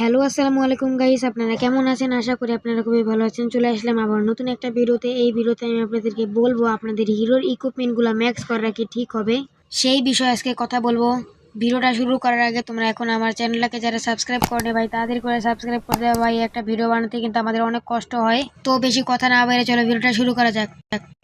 Hello, আসসালামু আলাইকুম guys আপনারা কেমন আছেন? আশা করি আপনারা খুবই ভালো আছেন। চলে আসলাম আবার নতুন একটা ভিডিওতে। এই ভিডিওতে আমি আপনাদেরকে বলব, আপনাদের হিরোর ইকুইপমেন্টগুলো ম্যাক্স করা কি ঠিক হবে? সেই বিষয়ে আজকে কথা বলব। ভিডিওটা শুরু করার আগে তোমরা এখন আমার চ্যানেলটাকে যারা সাবস্ক্রাইব করে ভাই, তাদের করে সাবস্ক্রাইব করে দেওয়া ভাই। একটা ভিডিও বানাতে কিন্তু আমাদের অনেক কষ্ট হয়। তো বেশি কথা না বাইরে চলো ভিডিওটা শুরু করা যাক।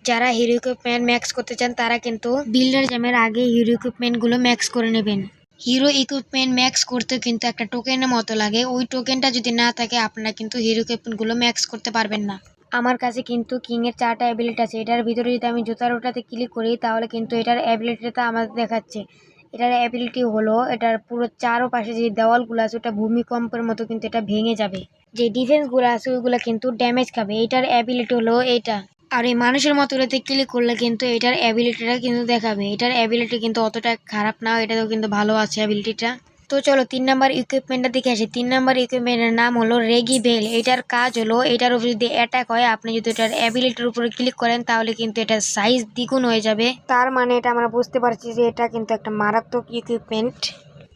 যারা হিরো ইকুইপমেন্ট ম্যাক্স করতে চান, তারা কিন্তু বিল্ডার জ্যামের আগে হিরো ইকুইপমেন্টগুলো ম্যাক্স করে নেবেন। হিরো ইকুইপমেন্ট ম্যাক্স করতে কিন্তু একটা টোকেনের মতো লাগে। ওই টোকেনটা যদি না থাকে, আপনারা কিন্তু হিরো ইকুইপমেন্টগুলো ম্যাক্স করতে পারবেন না। আমার কাছে কিন্তু কিংয়ের চারটা অ্যাবিলিটি আছে। এটার ভিতরে যদি আমি জুতার ওটাতে ক্লিক করি, তাহলে কিন্তু এটার অ্যাবিলিটিটা আমাদের দেখাচ্ছে। এটার অ্যাবিলিটি হলো, এটার পুরো চারোপাশে যে দেওয়ালগুলো আছে, ওটা ভূমিকম্পের মতো কিন্তু এটা ভেঙে যাবে। যে ডিফেন্সগুলো আছে, ওইগুলো কিন্তু ড্যামেজ খাবে। এটার অ্যাবিলিটি হলো এটা। আর এই মানুষের মতো এটাতে ক্লিক করলে কিন্তু এটার অ্যাবিলিটিটা কিন্তু দেখাবে। এটার অ্যাবিলিটি কিন্তু অতটা খারাপ না, এটাতেও কিন্তু ভালো আছে অ্যাবিলিটিটা তো চলো, তিন নাম্বার ইকুইপমেন্টটা দেখে আসি। তিন নাম্বার ইকুইপমেন্টের নাম হলো রেগি বেল এটার কাজ হলো, এটার উপর যদি অ্যাটাক হয়, আপনি যদি এটার অ্যাবিলিটির উপরে ক্লিক করেন, তাহলে কিন্তু এটার সাইজ দ্বিগুণ হয়ে যাবে। তার মানে এটা আমরা বুঝতে পারছি যে এটা কিন্তু একটা মারাত্মক ইকুইপমেন্ট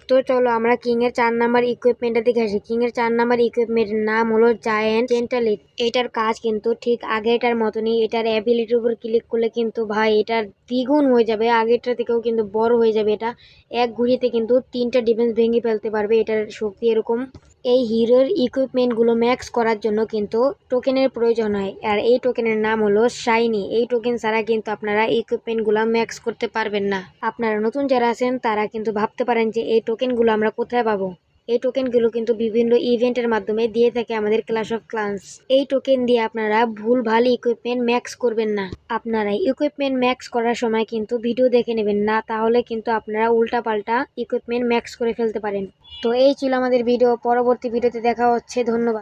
তো চলো আমরা কিং এর চার নাম্বার ইকুইপমেন্টটা দেখে আসি। কিং এর চার নাম্বার ইকুইপমেন্টের নাম হলো জায়েন্ট টেন্টালিট এটার কাজ কিন্তু ঠিক আগেটার মতনই, এটার অ্যাবিলিটির উপর ক্লিক করলে কিন্তু ভাই এটার দ্বিগুণ হয়ে যাবে। আগেরটা থেকেও কিন্তু বড় হয়ে যাবে এটা। এক ঘুরিতে কিন্তু তিনটা ডিফেন্স ভেঙে ফেলতে পারবে, এটার শক্তি এরকম। এই হিরোর ইকুইপমেন্টগুলো ম্যাক্স করার জন্য কিন্তু টোকেনের প্রয়োজন হয়। আর এই টোকেনের নাম হলো শাইনি এই টোকেন ছাড়া কিন্তু আপনারা ইকুইপমেন্টগুলো ম্যাক্স করতে পারবেন না। আপনারা নতুন যারা আছেন, তারা কিন্তু ভাবতে পারেন যে এই টোকেনগুলো আমরা কোথায় পাবো। এই টোকেনগুলো কিন্তু বিভিন্ন ইভেন্টের মাধ্যমে দিয়ে থাকে আমাদের ক্লাস অফ ক্লান্স এই টোকেন দিয়ে আপনারা ভুল ভালো ইকুইপমেন্ট ম্যাক্স করবেন না। আপনারা ইকুইপমেন্ট ম্যাক্স করার সময় কিন্তু ভিডিও দেখে নেবেন না, তাহলে কিন্তু আপনারা উল্টা পাল্টা ইকুইপমেন্ট ম্যাক্স করে ফেলতে পারেন। তো এই ছিল আমাদের ভিডিও পরবর্তী ভিডিওতে দেখা হচ্ছে, ধন্যবাদ।